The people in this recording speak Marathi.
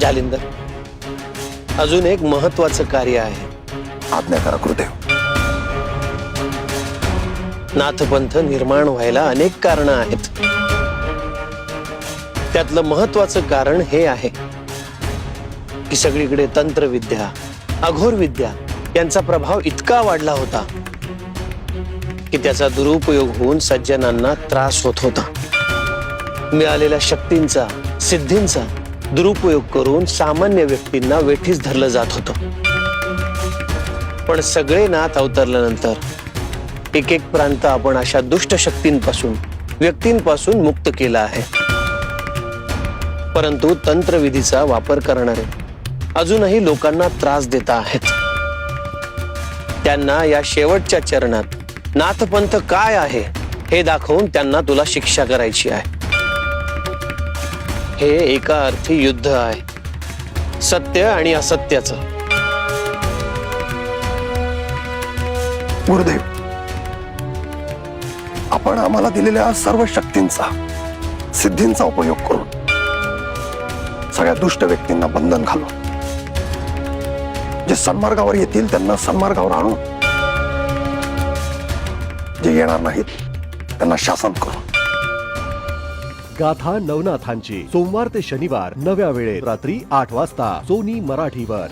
जालिंदर अजून एक महत्वाचं कार्य आहे. आज्ञा करा गुरुदेव. नाथपंथ निर्माण व्हायला अनेक कारण आहेत. त्यातलं महत्वाचं कारण हे आहे की सगळीकडे तंत्रविद्या अघोर विद्या यांचा प्रभाव इतका वाढला होता की त्याचा दुरुपयोग होऊन सज्जनांना त्रास होत होता. मिळालेल्या शक्तींचा सिद्धींचा दुरुपयोग करून सामान्य व्यक्तींना वेठीस धरलं जात होतं. पण सगळे नाथ अवतरल्यानंतर एक एक प्रांत आपण अशा दुष्ट शक्तींपासून व्यक्तींपासून मुक्त केला आहे. परंतु तंत्रविधीचा वापर करणारे अजूनही लोकांना त्रास देत आहेत. त्यांना या शेवटच्या चरणात नाथपंथ काय आहे हे दाखवून त्यांना तुला शिक्षा करायची आहे. हे एका अर्थी युद्ध आहे. सत्य आणि असत्याचं. गुरुदेव आपण आम्हाला दिलेल्या सर्व शक्तींचा सिद्धींचा उपयोग करून सगळ्या दुष्ट व्यक्तींना बंधन घालून जे सन्मार्गावर येतील त्यांना सन्मार्गावर आणून जे येणार नाहीत त्यांना शासन करू गाथा नवनाथांची. सोमवार ते शनिवार नव्या वेळेत रात्री आठ वाजता सोनी मराठीवर.